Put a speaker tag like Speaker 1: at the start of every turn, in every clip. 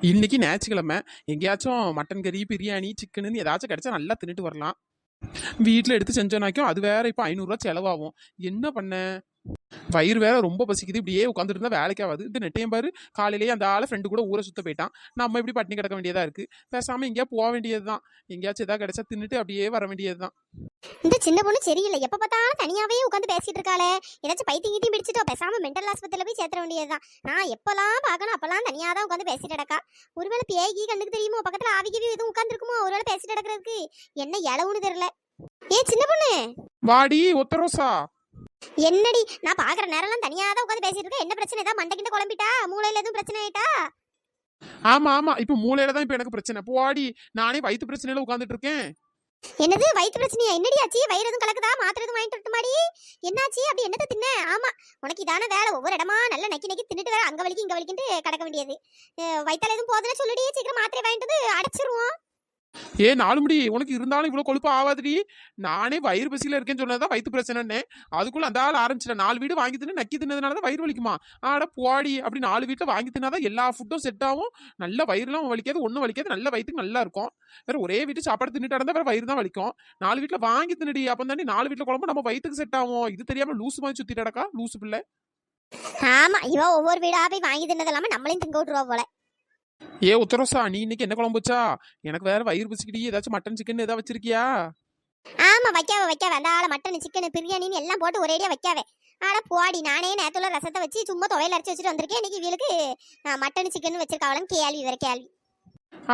Speaker 1: இன்னைக்கு ஞாயிற்றுக்கிழமை எங்கேயாச்சும் மட்டன் கறி பிரியாணி சிக்கனுன்னு ஏதாச்சும் கிடைச்சா நல்லா தின்னுட்டு வரலாம். வீட்டில் எடுத்து செஞ்சோனாக்கும் அது வேற இப்போ ஐநூறுரூவா செலவாகும். என்ன பண்ண? வயிறு வேற ரொம்ப பசிக்குது. இப்படியே உட்காந்துட்டு இருந்தா வேலைக்கு ஆகாது. இந்த நெட்டையும் பாரு காலையிலேயே அந்த ஆளை ஃப்ரெண்டு கூட ஊரை சுத்த போயிட்டான். நம்ம இப்படி பட்டினி கிடக்க வேண்டியதா இருக்கு? பேசாம எங்கேயா போக வேண்டியதுதான். எங்கேயாச்சும் எதாவது கிடைச்சா தின்னுட்டு அப்படியே வர வேண்டியதுதான்.
Speaker 2: இந்த சின்ன பொண்ணு சரியில்லை. எப்ப பார்த்தாலும் தனியாவே உட்காந்து பேசிட்டு இருக்காளே. ஏதாச்சும் பைத்தியம் கீட்டியும் பிடிச்சிட்டோ பேசாம மென்டல் ஆஸ்பத்திரியில போய் சேர்த்துற வேண்டியதுதான். நான் எப்பெல்லாம் பார்க்கணும் அப்பெல்லாம் தனியா தான் உட்காந்து பேசிட்டு கிடக்கா. ஒருவேளை பேகி கண்ணுக்கு தெரியுமோ பக்கத்துல ஆவிக்கு எதுவும் உட்காந்துருக்குமோ ஒருவேளை பேசிட்டு கிடக்கிறதுக்கு என்ன இளவுன்னு தெரியல. ஏ சின்ன பொண்ணு!
Speaker 1: வாடி ஒத்தரோசா
Speaker 2: என்னடி நான் பாக்குற நேரம்லாம் தனியா தான் உட்காந்து பேசிட்டு இருக்கேன். என்ன பிரச்சனை? ஏதாவது மண்டை கிட்ட குழம்பிட்டா? மூளையில எதுவும் பிரச்சனை ஆயிட்டா?
Speaker 1: ஆமா ஆமா. இப்போ மூளையில தான் இப்போ எனக்கு பிரச்சனை. போடி நானே வயிற்று பிரச்சனையில உட்காந்துட்டு இருக்கேன்.
Speaker 2: என்னது வயிற்று பிரச்சனையா? என்னடியாச்சி ஆச்சு? வயிறு எதுவும் கலக்குதா? மாத்திரை எதுவும் வாங்கிட்டு வரட்டுமாடி என்னாச்சு? அப்படி என்னத்தை தின்ன? ஆமா உனக்கு இதான வேலை. ஒவ்வொரு இடமா நல்லா நக்கி நக்கி தின்னுட்டு வேற அங்க வலிக்கு இங்க வலிக்கிட்டு கடக்க வேண்டியது. வயிற்றால எதுவும் போதுன்னு சொல்லுடி. சீக்கிரம் மாத்திரை வாங்கிட்டு வந்து அடைச்சிருவோம்.
Speaker 1: ஏ நாலு முடி. உனக்கு இருந்தாலும் இவ்வளவு கொழுப்பு ஆகாதுடி நானே வயிறு பசியில இருக்கேன்னு சொன்னதான் வயிற்று பிரச்சனைன்னு அதுக்குள்ள அந்த ஆள் ஆரம்பிச்சிட்டேன். நாலு வீடு வாங்கி தின்னு நக்கி தின்னதுனால தான் வயிறு வலிக்குமா? ஆட போடி அப்படி நாலு வீட்டில் வாங்கி தின்னாதான் எல்லா ஃபுட்டும் செட் ஆகும். நல்ல வயிறுலாம் வலிக்காது ஒன்றும் வலிக்காது. நல்ல வயிற்றுக்கு நல்லா இருக்கும். வேற ஒரே வீட்டு சாப்பாடு தின்னுட்டு இருந்தால் வேற வயிறு தான் வலிக்கும். நாலு வீட்டில் வாங்கி தின்னுடி. அப்போ தாண்டி நாலு வீட்டில் குழம்பு நம்ம வயிற்றுக்கு செட் ஆகும். இது தெரியாம லூசு மாதிரி சுத்திட்டு கிடக்கா? லூசு பிள்ளை.
Speaker 2: ஆமா. இவ ஒவ்வொரு வீடா போய் வாங்கி தின்னது இல்லாம நம்மளையும் திங்க விட்டுருவா போல.
Speaker 1: ஏ உத்தரசா நீ இன்னைக்கு என்ன குழம்பு வச்சா? எனக்கு வேற வயிறு பசிக்கிடி. ஏதாச்சும் மட்டன் சிக்கன் ஏதாவது வச்சிருக்கியா?
Speaker 2: ஆமா வைக்காவ வைக்காவ. அந்த ஆளை மட்டன் சிக்கன் பிரியாணின்னு எல்லாம் போட்டு ஒரேடியா வைக்காவே. ஆனா போடி நானே நேத்துல ரசத்தை வச்சு சும்மா துவையில அரைச்சு வச்சுட்டு வந்திருக்கேன். இன்னைக்கு இவளுக்கு மட்டன் சிக்கன் வச்சிருக்காவளன்னு கேள்வி வேற கேள்வி.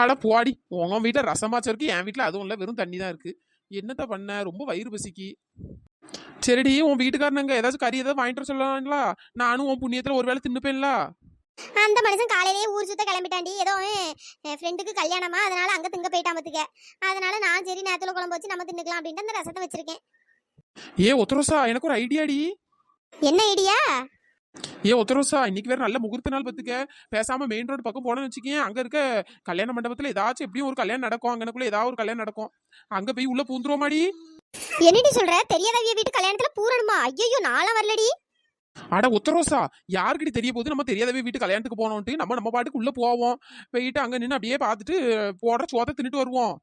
Speaker 1: ஆட போடி. உன் வீட்டில் ரசமாச்சும் இருக்கு என் வீட்டில் அதுவும் இல்லை. வெறும் தண்ணி தான் இருக்கு. என்னத்த பண்ண? ரொம்ப வயிறு பசிக்கு. சரிடி உன் வீட்டுக்காரனங்க ஏதாச்சும் கறி ஏதாவது வாங்கிட்டு வர நானும் உன் புண்ணியத்தில் ஒரு வேளை தின்னுப்பேன்ல.
Speaker 2: அந்த மனுஷன் காலையிலேயே ஊர் சுத்த கிளம்பிட்டாண்டி ஏதோ ஃப்ரெண்டுக்கு கல்யாணமா? அதனால அங்க திங்க போயிட்டான் பத்துக்க. அதனால நான் சரி நேரத்துல குழம்பு வச்சு நம்ம தின்னுக்கலாம் அப்படின்ட்டு அந்த ரசத்தை வச்சிருக்கேன்.
Speaker 1: ஏ ஒத்தரோசா எனக்கு ஒரு ஐடியாடி
Speaker 2: என்ன ஐடியா
Speaker 1: ஏ ஒத்தரோசா இன்னைக்கு வேற நல்ல முகூர்த்த நாள் பத்துக்க. பேசாம மெயின் ரோடு பக்கம் போனோம்னு வச்சுக்கேன். அங்க இருக்க கல்யாண மண்டபத்துல ஏதாச்சும் எப்படியும் ஒரு கல்யாணம் நடக்கும். அங்கனக்குள்ள ஏதாவது ஒரு கல்யாணம் நடக்கும். அங்க போய் உள்ள பூந்துருவோமாடி?
Speaker 2: என்னடி சொல்ற? தெரியாதவிய வீட்டு கல்யாணத்துல பூரணுமா? ஐயோ நாளா வரலடி.
Speaker 1: அட உத்தரோசா யாருக்கிட்ட தெரிய போகுது நம்ம தெரியாதவே வீட்டு கல்யாணத்துக்கு போனோம்ட்டு நம்ம நம்ம பாட்டுக்கு உள்ள போவோம். போயிட்டு அங்க நின்று அப்படியே பார்த்துட்டு போடுற சோத்தை தின்னுட்டு வருவோம்.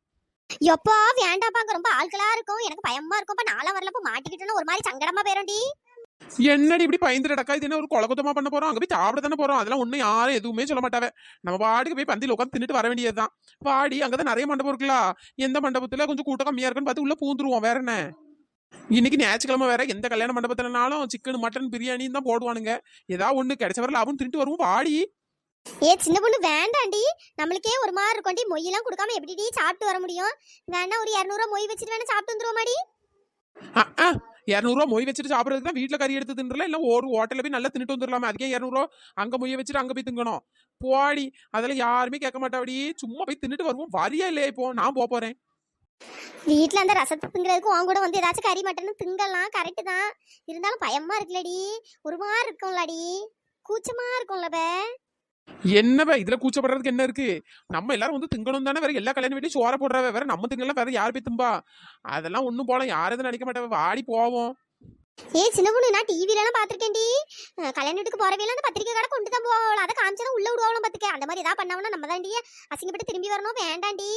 Speaker 2: எப்பா வேண்டாப்பாங்க ரொம்ப ஆட்களா இருக்கும். எனக்கு பயமா இருக்கும்ப்பா நாளா வரலப்ப மாட்டிக்கிட்டோன்னு ஒரு மாதிரி சங்கடமா போயிரும்டி
Speaker 1: என்னடி இப்படி பயந்து நடக்கா இது என்ன ஒரு கொலகுத்தமா பண்ண போறோம்? அங்க போய் சாப்பிட தானே போறோம். அதெல்லாம் ஒண்ணும் யாரும் எதுவுமே சொல்ல மாட்டாவே. நம்ம பாட்டுக்கு போய் பந்தியில் உட்காந்து தின்னுட்டு வர வேண்டியதுதான். பாடி அங்கதான் நிறைய மண்டபம் இருக்குல்ல. எந்த மண்டபத்துல கொஞ்சம் கூட்டம் கம்மியா இருக்குன்னு பார்த்து உள்ள பூந்துருவோம். வேற என்ன? இன்னைக்கு ஞாயிற்றுக்கிழமை வேற எந்த கல்யாண மண்டபத்துலனாலும் சிக்கன் மட்டன் பிரியாணி தான் போடுவானுங்க. ஏதாவது ஒண்ணு கிடைச்ச வர லாபம் தின்ட்டு வருவோம் வாடி.
Speaker 2: ஏ சின்ன பொண்ணு வேண்டாண்டி. நம்மளுக்கே ஒரு மாதிரி இருக்கும்டி மொய்யெல்லாம் கொடுக்காம எப்படிடி சாப்பிட்டு வர முடியும்? வேணா ஒரு இரநூறுவா மொய் வச்சுட்டு வேணா சாப்பிட்டு வந்துருவோமாடி
Speaker 1: இரநூறுவா மொய் வச்சுட்டு சாப்பிட்றதுக்கு தான் வீட்டில் கறி எடுத்து தின்றலாம் இல்லை ஒரு ஹோட்டலில் போய் நல்லா தின்னுட்டு வந்துடலாமே அதுக்கே இரநூறுவா அங்கே மொய்ய வச்சுட்டு அங்கே போய் திங்கணும். போடி. அதெல்லாம் யாருமே கேட்க மாட்டாடி. சும்மா போய் தின்னுட்டு வருவோம். வரியா இல்லையா இப்போ? நான் போக போறேன்.
Speaker 2: வீட்ல அந்த ரசத்தை திங்கிறதுக்கு உன் கூட வந்து ஏதாச்சும் கறி மட்டன் திங்கலாம் கரெக்டு தான். இருந்தாலும் பயமா இருக்குல்லடி. ஒரு மாதிரி இருக்கும்லடி. கூச்சமா இருக்கும்ல பே.
Speaker 1: என்னவே இதுல கூச்சப்படுறதுக்கு என்ன இருக்கு? நம்ம எல்லாரும் வந்து திங்கணும் தானே வேற எல்லா கல்யாண வீட்டையும் சோற போடுறவ வேற நம்ம திங்கலாம் வேற யார் போய் திம்பா? அதெல்லாம் ஒண்ணும் போல யாரும் எதுவும் நினைக்க மாட்டாவ வாடி போவோம்.
Speaker 2: ஏ சின்ன பொண்ணு நான் டிவில எல்லாம் பாத்திருக்கேன்டி கல்யாண வீட்டுக்கு போறவையெல்லாம் அந்த பத்திரிக்கை கடை கொண்டு தான் போவாள் அதை காமிச்சா உள்ள விடுவாளும் பாத்துக்க. அந்த மாதிரி ஏதாவது பண்ணாங்கன்னா நம்ம தாண்டி அசிங்கப்பட்டு திரும்பி வரணும். வேண்டாண்டி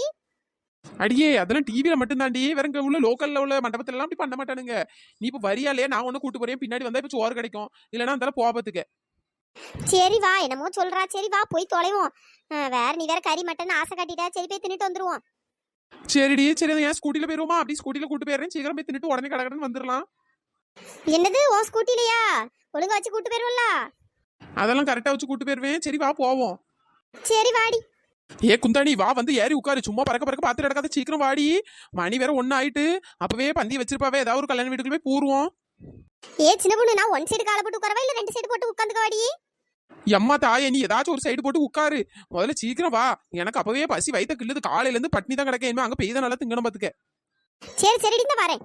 Speaker 1: அடியே அதெல்லாம் டிவியில மட்டும் தாண்டி வேற இங்க உள்ள லோக்கல்ல உள்ள மண்டபத்துல எல்லாம் அப்படி பண்ண மாட்டானுங்க. நீ இப்ப வரியாலே நான் ஒண்ணு கூட்டு போறேன். பின்னாடி வந்தா இப்ப சோறு கிடைக்கும். இல்லைன்னா அந்த போபத்துக்கு
Speaker 2: சரி வா என்னமோ சொல்றா. சரி வா போய் தொலைவோம். வேற நீ வேற கறி மட்டன் ஆசை காட்டிட்டா சரி போய் தின்னுட்டு வந்துருவோம்.
Speaker 1: சரிடி சரி ஏன் ஸ்கூட்டில போயிருவோமா? அப்படி ஸ்கூட்டில கூட்டு போயிடுறேன். சீக்கிரம் போய் தின்னுட்டு உடனே கடகடன்னு வந்துடலாம்
Speaker 2: என்னது உன் ஸ்கூட்டிலையா ஒழுங்கா வச்சு கூட்டு போயிருவோம்ல
Speaker 1: அதெல்லாம் கரெக்டா வச்சு கூட்டு போயிருவேன். சரி வா போவோம்.
Speaker 2: சரி வாடி.
Speaker 1: ஏ குந்தாணி வா வந்து ஏறி உட்காரு. சும்மா பறக்க பறக்க பார்த்து நடக்காத சீக்கிரம் வாடி. மணி வேற ஒன்னு ஆயிட்டு அப்பவே பந்தி வச்சிருப்பாவே ஏதாவது ஒரு கல்யாண வீட்டுக்கு போய் பூருவோம்.
Speaker 2: ஏ சின்ன பொண்ணு நான் ஒன் சைடு காலை போட்டு உட்காரவா? இல்ல ரெண்டு சைடு போட்டு உட்காந்துக்க வாடி?
Speaker 1: எம்மா தாயே நீ ஏதாச்சும் ஒரு சைடு போட்டு உட்காரு. முதல்ல சீக்கிரம் வா. எனக்கு அப்பவே பசி வயித்த கிள்ளுது. காலையில இருந்து பட்னி தான் கிடக்க. இனிமே அங்க பெய்த நல்லா திங்கணும் பாத்துக்க.
Speaker 2: சரி சரிடி இந்த வரேன்.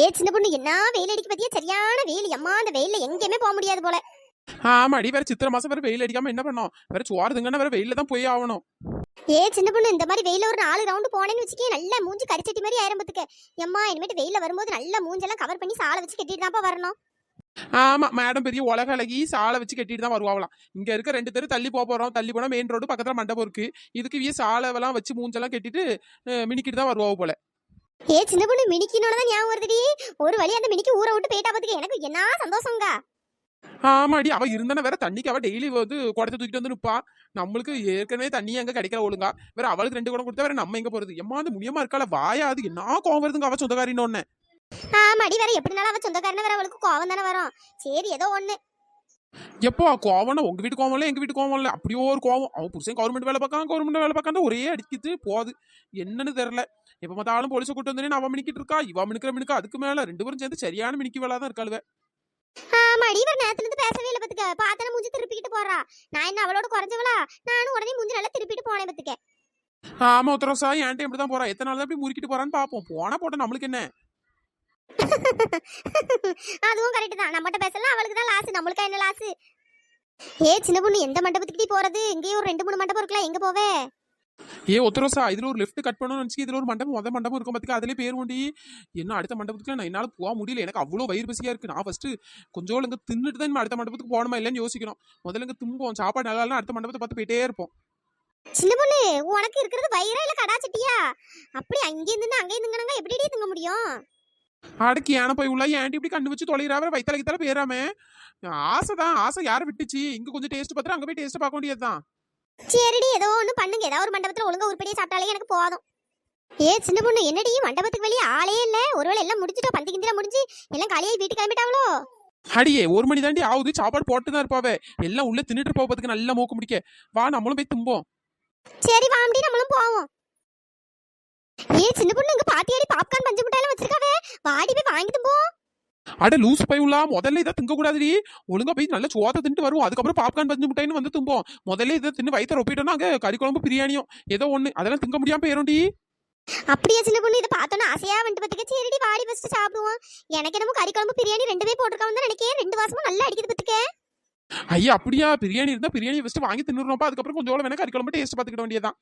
Speaker 2: ஏ சின்ன பொண்ணு என்ன வெயில் அடிக்க பத்தியா? சரியான வெயில். அம்மா அந்த வெயில்ல எங்கேயுமே போக முடியாது போல.
Speaker 1: ஆமாடி வேற சித்திரை மாசம் வேற வெயில் அடிக்காம என்ன பண்ணோம் வேற சோறு திங்கன்னா வேற வெயில தான் போய் ஆகணும்
Speaker 2: ஏ சின்ன பொண்ணு இந்த மாதிரி வெயில ஒரு நாலு ரவுண்டு போனேன்னு வச்சுக்கே நல்லா மூஞ்சி கரிச்சட்டி மாதிரி ஆரம்பத்துக்கு எம்மா இனிமேட்டு வெயில வரும்போது நல்லா மூஞ்செல்லாம் கவர் பண்ணி சாலை வச்சு கட்டிட்டு தான்ப்பா வரணும்
Speaker 1: ஆமா மேடம் பெரிய உலக அழகி சாலை வச்சு கட்டிட்டு தான் வருவாங்களாம் இங்க இருக்க ரெண்டு தெரு தள்ளி போக போறோம் தள்ளி போனா மெயின் ரோடு பக்கத்துல மண்டபம் இருக்கு இதுக்கு இவிய சாலைவெல்லாம் வச்சு மூஞ்செல்லாம் கட்டிட்டு மினிக்கிட்டு தான் வருவாங்க போல
Speaker 2: ஏ சின்ன பொண்ணு மினிக்கினோட தான் ஞாபகம் வருதுடி ஒரு வழி அந்த மினிக்கு ஊரை விட்டு போயிட்டா பாத்துக்க எனக்கு என்ன சந்தோஷங்க
Speaker 1: ஆமாடி. அவ இருந்தானே வேற தண்ணிக்கு அவ டெய்லி வந்து குடத்தை தூக்கிட்டு வந்து நிப்பா. நம்மளுக்கு ஏற்கனவே தண்ணி அங்க கிடைக்கல ஒழுங்கா. வேற அவளுக்கு ரெண்டு குடம் கொடுத்தா வேற நம்ம எங்க போறது? எம்மா அந்த முடியமா இருக்கால வாயா அது என்ன கோவம் வருதுங்க அவ சொந்தக்காரின்னு ஒண்ணு
Speaker 2: ஆமாடி. வேற எப்படினாலும் அவ சொந்தக்காரன வேற அவளுக்கு கோவம் தானே வரும். சரி ஏதோ ஒண்ணு.
Speaker 1: எப்போ கோவம்னா உங்க வீட்டு கோவம் இல்ல எங்க வீட்டு கோவம் இல்ல. அப்படியே ஒரு கோவம். அவன் புருஷன் கவர்மெண்ட் வேலை பார்க்கான் கவர்மெண்ட் வேலை பார்க்கான் ஒரே அடிக்கிட்டு போகுது. என்னன்னு தெரியல. எப்ப பார்த்தாலும் போலீஸை கூட்டு வந்தேன்னு அவன் மினிக்கிட்டு இருக்கா இவன் மினுக்கிற மினுக்கா அதுக்கு மேல ரெண்டு பேரும் சேர்ந்து சரியான மினிக்கி வேலை தான் இருக்காளுவ.
Speaker 2: ஆமாடி இவர் நேரத்துல இருந்து பேசவே இல்ல பாத்துக்க பாத்தன மூஞ்சி திருப்பிக்கிட்டு போறா. நான் என்ன அவளோட குறைஞ்சவளா? நானும் உடனே மூஞ்சி நல்லா திருப்பிட்டு போனேன் பாத்துக்க.
Speaker 1: ஆமா உத்தரசா என்கிட்ட இப்படி தான் போறா. எத்தனை நாள் தான் இப்படி முறுக்கிட்டு போறான்னு பாப்போம். போனா போட்ட நம்மளுக்கு என்ன?
Speaker 2: அதுவும் கரெக்ட் தான். நம்மகிட்ட பேசலாம் அவளுக்கு தான் லாஸ் நம்மளுக்கா என்ன லாஸ் ஏ சின்ன பொண்ணு எந்த மண்டபத்துக்கு போறது? இங்கேயும் ஒரு ரெண்டு மூணு மண்டபம் இருக்கலாம். எங்க போவே?
Speaker 1: ஏ ஒத்தரசா இதுல ஒரு லெஃப்ட் கட் பண்ணணும்னு நினைச்சு இதுல ஒரு மண்டபம் மொத மண்டபம் இருக்கும் பாத்துக்க. அதுலயே பேர் உண்டி என்ன அடுத்த மண்டபத்துக்கு நான் என்னால போக முடியல. எனக்கு அவ்வளோ வயிறு பசியா இருக்கு. நான் ஃபர்ஸ்ட் கொஞ்சம் இங்க தின்னுட்டு தான் இனிமே அடுத்த மண்டபத்துக்கு போகணுமா இல்லைன்னு யோசிக்கணும். முதல்ல இங்க தும்போம் சாப்பாடு நல்லா இல்லைன்னா அடுத்த மண்டபத்தை பார்த்து போயிட்டே இருப்போம்.
Speaker 2: சின்ன பொண்ணு உனக்கு இருக்கிறது வயிறா இல்ல கடா சட்டியா? அப்படி அங்கே இருந்து அங்கே இருந்துங்க எப்படி திங்க முடியும்?
Speaker 1: அடக்கி யானை போய் உள்ள ஏன்டி இப்படி கண்டு வச்சு தொலைகிறாவ வயிற்றுல கித்தல பேராமே. ஆசைதான் ஆசை யாரை விட்டுச்சு? இங்க கொஞ்சம் டேஸ்ட் பார்த்துட்டு அங்க போய் டேஸ்ட் பார்க்க வேண்டியதுதான்.
Speaker 2: சரிடி ஏதோ ஒண்ணு பண்ணுங்க. ஏதாவது ஒரு மண்டபத்துல ஒழுங்கா உருப்படியா சாப்பிட்டாலே எனக்கு போதும். ஏ சின்ன பொண்ணு என்னடி? மண்டபத்துக்கு வெளியே ஆளே இல்ல. ஒருவேளை எல்லாம் முடிச்சிட்டோம் பந்தி கிந்தில முடிஞ்சு எல்லாம் காலியாகி வீட்டுக்கு கிளம்பிட்டாங்களோ?
Speaker 1: அடியே ஒரு மணி தாண்டி ஆகுது. சாப்பாடு போட்டு தான் இருப்பாவே. எல்லாம் உள்ள தின்னுட்டு பார்த்துக்க நல்லா மூக்க முடிக்க. வா நம்மளும் போய் தும்போம்.
Speaker 2: சரி வாம்டி நம்மளும் போவோம். ஏ சின்ன பொண்ணு இங்க பாத்தியாடி பாப்கார்ன் பஞ்சு மிட்டாய் வச்சிருக்காவே. வாடி போய் வாங்கிட்டு போ
Speaker 1: அட லூஸ் பை உள்ள முதல்ல இதை திங்க கூடாதுடி ஒழுங்கா போய் நல்ல சோத்தை தின்ட்டு வருவோம். அதுக்கப்புறம் பாப்கார்ன் பஞ்சு முட்டைன்னு வந்து தும்போம். முதல்ல இதை தின்னு வயிற்ற ரொப்பிட்டோம்னா அங்க கறி குழம்பு பிரியாணியும் ஏதோ ஒண்ணு. அதெல்லாம் திங்க முடியாம போயிரும்டி
Speaker 2: அப்படியே சின்ன பொண்ணு? இதை பார்த்தோன்னா ஆசையா வந்துட்டு பத்துக்க சரிடி வாடி ஃபர்ஸ்ட் சாப்பிடுவோம். எனக்கு என்னமோ கறி குழம்பு பிரியாணி ரெண்டுமே போட்டிருக்காங்க நினைக்கிறேன். ரெண்டு வாசமும் நல்லா அடிக்குது பத்துக்க
Speaker 1: ஐயா அப்படியா? பிரியாணி இருந்தா பிரியாணி ஃபர்ஸ்ட் வாங்கி தின்னுறோம்ப்பா அதுக்கப்புறம் கொஞ்சம் வேணா கறி குழம்பு டேஸ்ட் பார்த்துக்கிட வேண்டியதான்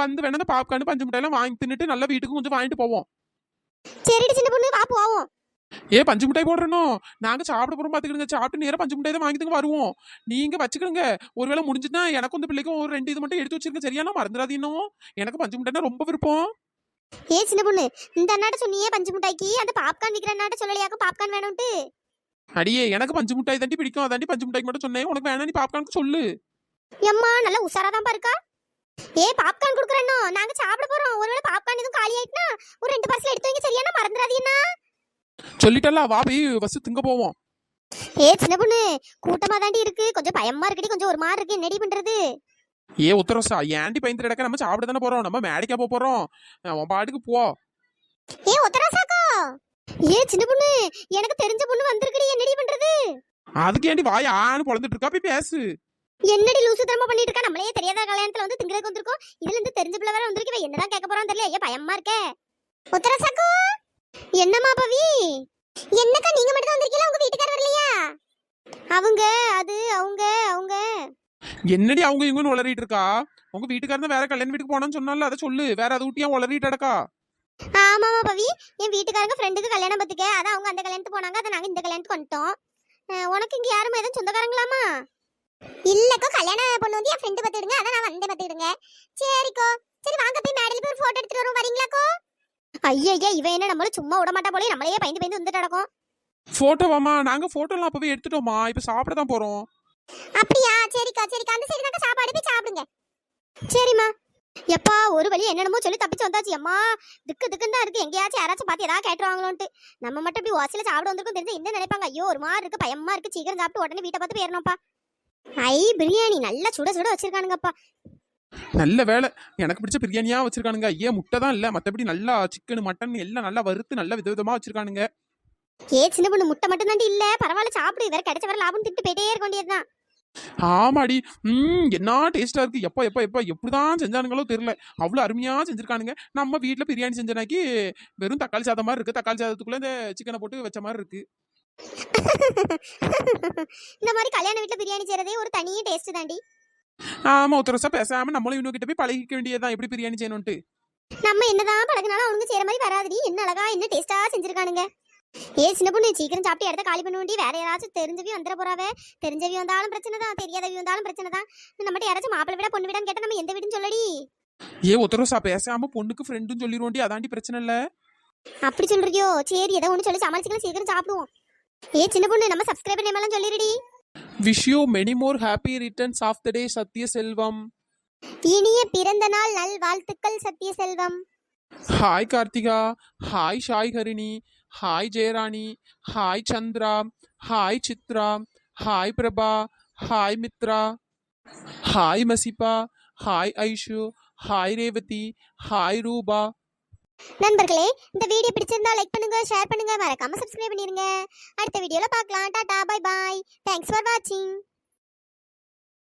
Speaker 1: வந்து வேணா பாப்கார்ன் பஞ்சு மிட்டாயெல்லாம் வாங்கி தின்னுட்டு நல்லா வீட்டுக்கு கொஞ்சம் வாங்கிட்டு போவோம்.
Speaker 2: சரிடி சின்ன பொண்ணு. வா போவோம்.
Speaker 1: ஏ பஞ்சு மிட்டாய் போடுறணும் நாங்க சாப்பிட போறோம் பாத்துக்கிடுங்க. சாப்பிட்டு நேரா பஞ்சு மிட்டாய் தான் வாங்கிட்டு வருவோம். நீங்க வச்சுக்கிடுங்க. ஒருவேளை முடிஞ்சுட்டா எனக்கும் இந்த பிள்ளைக்கும் ஒரு ரெண்டு இது மட்டும் எடுத்து வச்சிருக்க சரியான மறந்துடாதீனோ எனக்கு பஞ்சு மிட்டாய்னா ரொம்ப விருப்பம்.
Speaker 2: ஏ சின்ன பொண்ணு இந்த அண்ணாட்ட சொன்னியே பஞ்சு மிட்டாய்க்கு? அந்த பாப்கார்ன் விக்கிற அண்ணாட்ட சொல்லலையாக்கும் பாப்கார்ன் வேணும்ட்டு
Speaker 1: அடியே எனக்கு பஞ்சு மிட்டாய் தாண்டி பிடிக்கும். அதாண்டி பஞ்சு மிட்டாய்க்கு மட்டும் சொன்னேன். உனக்கு வேணா நீ பாப்கார்னுக்கு சொல்லு.
Speaker 2: எம்மா நல்லா உஷாரா தான் இருக்கா ஏ பாப்கார்ன் குடுக்குறேன்னோ? நாங்க சாப்பிட போறோம். ஒருவேளை பாப்கார்ன் எதுவும் காலி ஆயிட்டுனா ஒரு ரெண்டு பார்சல் எடுத்து வைங்க சரியான மறந்துடாதீங்கண்ணா
Speaker 1: சொல்லிட்டல வா போய் ஃபர்ஸ்ட் திங்க போவோம்.
Speaker 2: ஏ சின்ன பொண்ணு கூட்டமா தாண்டி இருக்கு. கொஞ்சம் பயமா இருக்குடி கொஞ்சம் ஒரு மாதிரி இருக்கு. என்னடி பண்றது?
Speaker 1: ஏ உத்தரசா ஏன்டி பயந்து கிடக்க? நம்ம சாப்பிட தானே போறோம். நம்ம மேடைக்கா போக போறோம். உன் பாட்டுக்கு போ.
Speaker 2: ஏ ஒத்தராசாக்கோ ஏ சின்ன பொண்ணு எனக்கு தெரிஞ்ச பொண்ணு வந்திருக்குடி. என்னடி பண்றது?
Speaker 1: அதுக்கு ஏன்டி வாய் ஆன்னு பொழந்துட்டு இருக்கா? போய் பேசு.
Speaker 2: என்னடி லூசு தரமா பண்ணிட்டு இருக்கா? நம்மளே தெரியாத கல்யாணத்துல வந்து திங்கிறதுக்கு வந்திருக்கோம். இதுல இருந்து தெரிஞ்ச பிள்ளை வேற வந்திருக்கு. என்னதான் கேட்க போறான்னு தெரியல. ஐயா பயமா இருக்கே? உத்தரசாக்கோ என்னம்மா பவி? என்னக்கா நீங்க மட்டும் தான் வந்திருக்கீங்களா? உங்க வீட்டுக்காரர் வரலையா? அவங்க அது அவங்க அவங்க.
Speaker 1: என்னடி அவங்க இவங்கன்னு உளறிட்டு இருக்கா? உங்க வீட்டுக்காரன் வேற கல்யாண வீட்டுக்கு போனான்னு சொன்னால அதை சொல்லு. வேற அதை ஊட்டியா உளறிட்டு அடக்கா
Speaker 2: ஆமாமா பவி. என் வீட்டுக்காரங்க ஃப்ரெண்டுக்கு கல்யாணம் பத்துக்க அதான் அவங்க அந்த கல்யாணத்துக்கு போனாங்க. அதை நாங்க இந்த கல்யாணத்துக்கு வந்துட்டோம். அஹ் உனக்கு இங்க யாரும் எதுவும் சொந்தக்காரங்களாமா இல்லக்கோ கல்யாண பொண்ணு வந்து என் ஃப்ரெண்டு பத்துடுங்க அதான் நான் வந்தேன் பத்துடுங்க சரிக்கோ. சரி வாங்க போய் மேடையில போய் போட்டோ எடுத்துட்டு வரோம் வரீங்களாக்கோ? ஐயா ஐயா இவன் என்ன நம்மள சும்மா விட மாட்டா போல நம்மளையே பயந்து பயந்து வந்துட்டு நடக்கும்.
Speaker 1: போட்டோவாமா நாங்க போட்டோ எல்லாம் அப்பவே எடுத்துட்டோமா இப்ப சாப்பிட தான் போறோம்.
Speaker 2: அப்படியா? சரிக்கா சரிக்கா அந்த சைடு தாங்க சாப்பாடு போய் சாப்பிடுங்க. சரிம்மா. எப்பா ஒரு வழி என்னென்னமோ சொல்லி தப்பிச்சு வந்தாச்சு அம்மா. திக்கு திக்குன்னு தான் இருக்கு. எங்கேயாச்சும் யாராச்சும் பார்த்து ஏதாவது கேட்டுருவாங்களோன்ட்டு நம்ம மட்டும் இப்படி வாசல சாப்பிட வந்திருக்கோம் தெரிஞ்சு என்ன நினைப்பாங்க? ஐயோ ஒரு மாதிரி இருக்கு பயமா இருக்கு. சீக்கிரம் சாப்பிட்டு உடனே வீட்டை பார்த்து போயிடணும்ப்பா. ஐ பிரியாணி. நல்லா சுட சுட வச்சிருக்கானுங்கப்பா.
Speaker 1: நல்ல வேலை எனக்கு பிடிச்ச பிரியாணியா வச்சிருக்கானுங்க. ஐயா முட்டை தான் இல்ல. மத்தபடி நல்லா சிக்கன் மட்டன் எல்லாம் நல்லா வறுத்து நல்ல விதவிதமா வச்சிருக்கானுங்க.
Speaker 2: ஏ சின்ன பொண்ணு முட்டை மட்டும் தாண்டி இல்ல. பரவாயில்ல சாப்பிடு. வேற கிடைச்ச வர லாபம் திட்டு போயிட்டே இருக்க வேண்டியதுதான்.
Speaker 1: ஆமாடி. ம் என்ன டேஸ்டா இருக்கு? எப்போ எப்போ எப்போ எப்படிதான் செஞ்சானுங்களோ தெரியல. அவ்வளோ அருமையா செஞ்சிருக்கானுங்க. நம்ம வீட்ல பிரியாணி செஞ்சனாக்கி வெறும் தக்காளி சாதம் மாதிரி இருக்கு. தக்காளி சாதத்துக்குள்ள இந்த சிக்கனை போட்டு வச்ச மாதிரி இருக்கு.
Speaker 2: இந்த மாதிரி கல்யாண வீட்டுல பிரியாணி செய்யறதே ஒரு தனியே டேஸ்ட் தாண்டி.
Speaker 1: ஆமா ஒருத்தரசா பேசாம நம்மளும் இவங்க கிட்ட போய் பழகிக்க வேண்டியதுதான். எப்படி பிரியாணி செய்யணும்ட்டு
Speaker 2: நம்ம என்னதான் பழகினாலும் அவனுங்க செய்யற மாதிரி வராதுடி. என்ன அழகா என்ன டேஸ்டா செஞ்சிருக்கானுங்க. ஏ சின்ன பொண்ணு சீக்கிரம் சாப்பிட்டு இடத்த காலி பண்ண வேண்டி வேற யாராச்சும் தெரிஞ்சவி வந்துட போறாவே. தெரிஞ்சவி வந்தாலும் பிரச்சனை தான் தெரியாதவி வந்தாலும் பிரச்சனை தான் நம்மகிட்ட யாராச்சும் மாப்பிள்ளை விட பொண்ணு விடான்னு கேட்டா நம்ம எந்த வீடுன்னு சொல்லடி.
Speaker 1: ஏ ஒத்தரோசா பேசாம பொண்ணுக்கு ஃப்ரெண்டும் சொல்லிடுவோண்டி அதாண்டி பிரச்சனை இல்ல.
Speaker 2: அப்படி சொல்றியோ? சரி ஏதோ ஒன்று சொல்லி சமாளிச்சுக்கலாம். சீக்கிரம் சாப்பிடுவோம். ஏ சின்ன பொண்ணு நம்ம சப்ஸ்கிரைபர் நேம் எல்லாம் சொல்லிடுடி
Speaker 1: wish you many more happy returns of the day Sathya Selvam
Speaker 2: இனிய பிறந்த நாள் நல் வாழ்த்துக்கள் சத்திய செல்வம்
Speaker 1: hi Karthika hi ஷாய் Harini hi Jayarani hi Chandra hi Chitra hi Prabha hi Mithra hi மசிபா hi Aishu hi Revathi hi Roopa
Speaker 2: நண்பர்களே இந்த video பிடிச்சிருந்தா like பண்ணுங்க share பண்ணுங்க. மறக்காம சப்ஸ்கிரைப் பண்ணிருங்க. அடுத்த வீடியோல பார்க்கலாம். Tata bye bye thanks for வாட்சிங்